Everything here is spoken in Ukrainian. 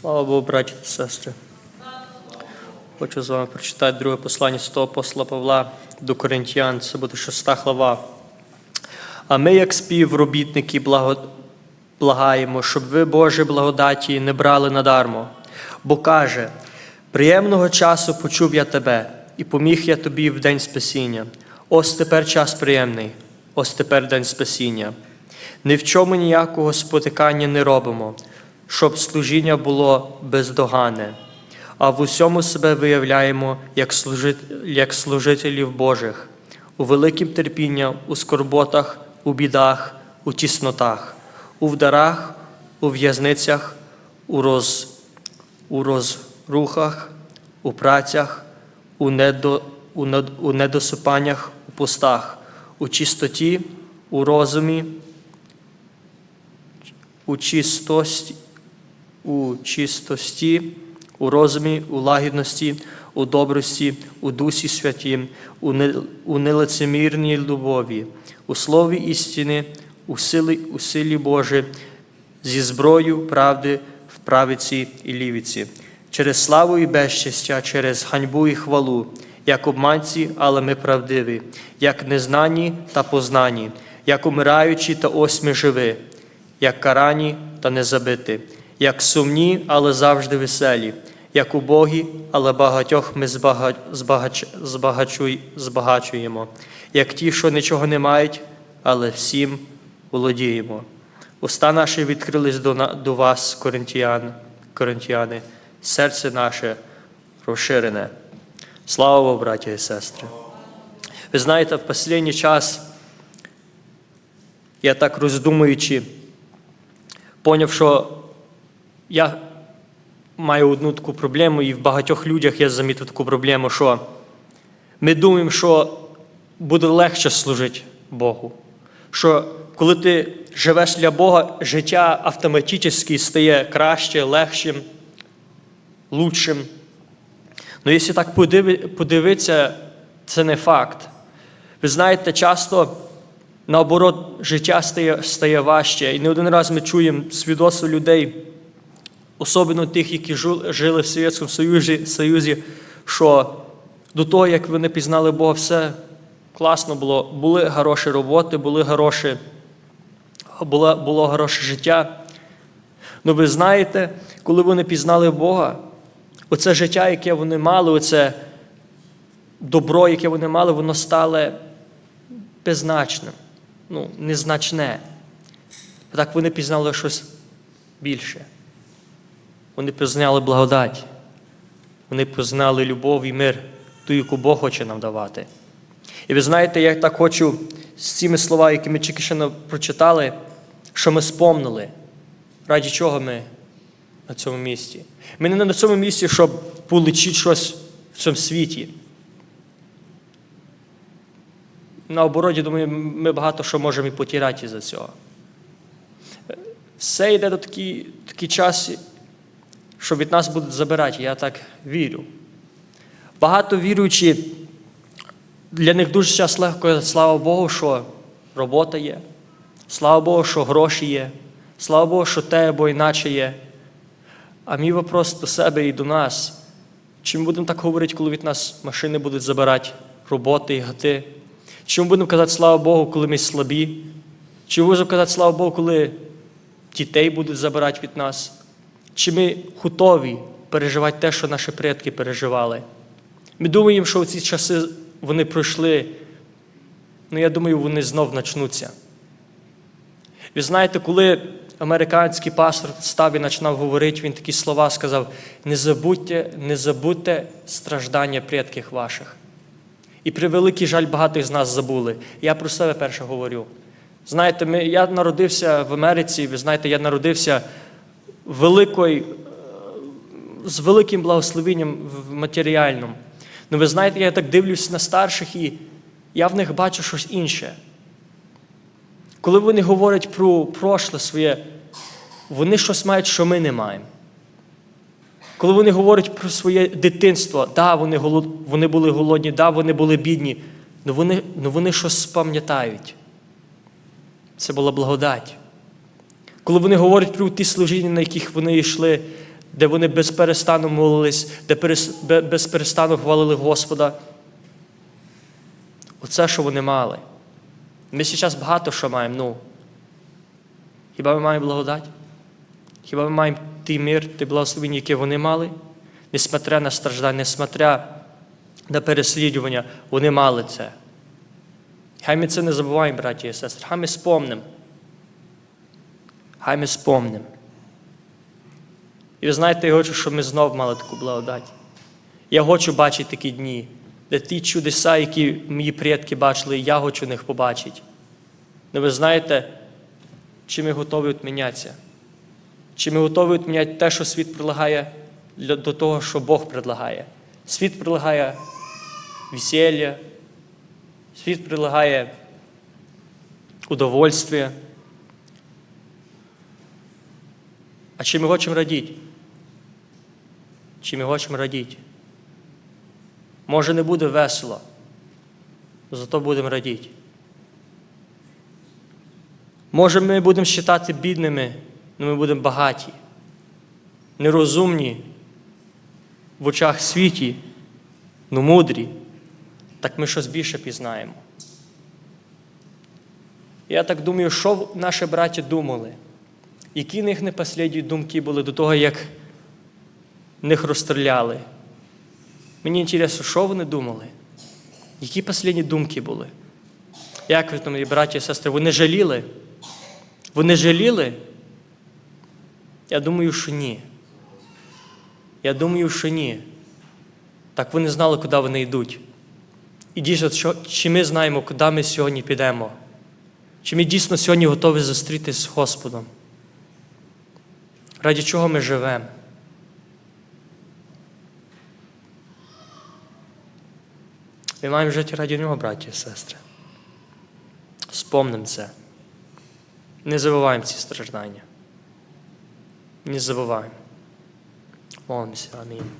Слава Богу, браті та сестри. Хочу з вами прочитати друге послання святого апостола Павла до Коринтян, це буде шоста глава. А ми, як співробітники, благаємо, щоб ви Божі благодаті не брали надармо. Бо каже: приємного часу почув я тебе, і поміг я тобі в день спасіння. Ось тепер час приємний, ось тепер день спасіння. Ні в чому ніякого спотикання не робимо, щоб служіння було бездогане, а в усьому себе виявляємо як, служит... як служителів Божих, у великім терпіння, у скорботах, у бідах, у тіснотах, у вдарах, у в'язницях, у, роз... у розрухах, у працях, у, недо... у, нед... у недосипаннях, у пустах, у чистоті, у розумі, у чистості, у чистості, у розумі, у лагідності, у добрості, у дусі святім, у, нелицемірній любові, у слові істини, у силі, у силі Божій, зі зброєю правди в правиці і лівіці, через славу і безчестя, через ганьбу і хвалу, як обманці, але ми правдиві, як незнані та познані, як умираючі та ось ми живі, як карані та не забити, як сумні, але завжди веселі, як убогі, але багатьох ми збага... збагач... збагачуй... збагачуємо, як ті, що нічого не мають, але всім володіємо. Уста наші відкрились до, на... до вас, коринтіян, коринтіяни, серце наше розширене. Слава Богу, браті і сестри. Ви знаєте, в останній час, я так роздумуючи, поняв, що я маю одну таку проблему, і в багатьох людях я замітив таку проблему, що ми думаємо, що буде легше служити Богу. Що коли ти живеш для Бога, життя автоматично стає краще, легшим, лучшим. Ну, якщо так подивитися, це не факт. Ви знаєте, часто наоборот життя стає стає важче. І не один раз ми чуємо свідоцтво людей, особливо тих, які жили в Совєтському Союзі, Союзі, що до того, як вони пізнали Бога, все класно було. Були хороші роботи, були хороші, було, було хороше життя. Ну ви знаєте, коли вони пізнали Бога, оце життя, яке вони мали, оце добро, яке вони мали, воно стало беззначним, ну, незначне. Так вони пізнали щось більше. Вони пізнали благодать. Вони пізнали любов і мир, ту, яку Бог хоче нам давати. І ви знаєте, я так хочу з цими словами, які ми тільки що прочитали, що ми спомнили, раді чого ми на цьому місці. Ми не на цьому місці, щоб полечити щось в цьому світі. Наоборот, я думаю, ми багато що можемо і потіряти за цього. Все йде до такий, такий час, що від нас будуть забирати, я так вірю. Багато віруючі, для них дуже час легко, слава Богу, що робота є, слава Богу, що гроші є, слава Богу, що те або іначе є. А мій вопрос до себе і до нас. Чи ми будемо так говорити, коли від нас машини будуть забирати роботи і гати? Чи ми будемо казати слава Богу, коли ми слабі? Чи будемо казати слава Богу, коли дітей будуть забирати від нас? Чи ми готові переживати те, що наші предки переживали? Ми думаємо, що ці часи вони пройшли, ну я думаю, вони знов почнуться. Ви знаєте, коли американський пастор став і починав говорити, він такі слова сказав: не забудьте, не забудьте страждання предків ваших. І при великий жаль, багато з нас забули. Я про себе перше говорю. Знаєте, ми, я народився в Америці, ви знаєте, я народився великою, з великим благословенням в матеріальному. Ну, ви знаєте, я так дивлюсь на старших, і я в них бачу щось інше. Коли вони говорять про прошле своє, вони щось мають, що ми не маємо. Коли вони говорять про своє дитинство, да, вони голод... вони були голодні, да, вони були бідні, але вони, но вони щось пам'ятають. Це була благодать. Коли вони говорять про ті служіння, на яких вони йшли, де вони безперестану молились, де перес- бе- безперестану хвалили Господа. Оце, що вони мали. Ми зараз багато що маємо. Ну, хіба ми маємо благодать? Хіба ми маємо той мир, ті благословення, які вони мали? Несмотря на страждання, несмотря на переслідування, вони мали це. Хай ми це не забуваємо, браті і сестри. Хай ми спомнимо. Хай ми спомнимо. І ви знаєте, я хочу, щоб ми знов мали таку благодать. Я хочу бачити такі дні, де ті чудеса, які мої предки бачили, я хочу них побачити. Ну ви знаєте, чи ми готові відмінятися? Чи ми готові відміняти те, що світ прилагає до того, що Бог предлагає? Світ прилагає весілля, світ прилагає удовольствие. А чи ми хочемо радіти? Чи ми хочемо радіти? Може, не буде весело, зато будемо радіти. Може, ми будемо вважати бідними, але ми будемо багаті, нерозумні в очах світі, але мудрі, так ми щось більше пізнаємо. Я так думаю, що наші браті думали, які них не послідні думки були до того, як них розстріляли. Мені цікаво, що вони думали? Які послідні думки були? Як ви мої браті і сестри, вони жаліли? Вони жаліли? Я думаю, що ні. Я думаю, що ні. Так вони знали, куди вони йдуть. І дійсно, що, чи ми знаємо, куди ми сьогодні підемо? Чи ми дійсно сьогодні готові зустрітися з Господом? Раді чого ми живемо? Ми маємо жити раді нього, браті і сестри. Спомним це. Не забуваємо ці страждання. Не забуваємо. Молимося. Амінь.